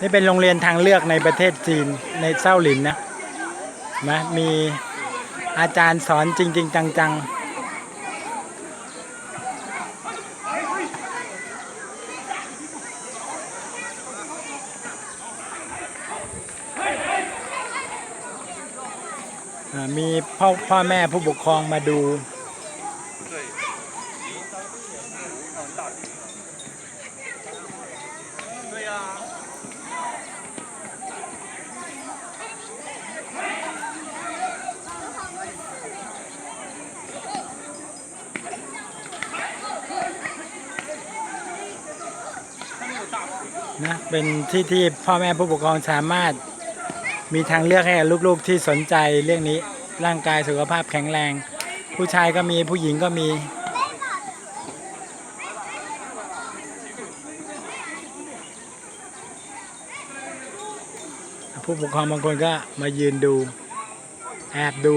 นี่เป็นโรงเรียนทางเลือกในประเทศจีนในเซาหลินนะนะมีอาจารย์สอนจริง ๆ จังๆมีพ่อพ่อแม่ผู้ปกครองมาดู นะเป็นที่ที่พ่อแม่ผู้ปกครองสามารถมีทางเลือกให้กับลูกๆที่สนใจเรื่องนี้ร่างกายสุขภาพแข็งแรง ผู้ชายก็มีผู้หญิงก็มีผู้ปกครองบางคนก็มายืนดู แอบดู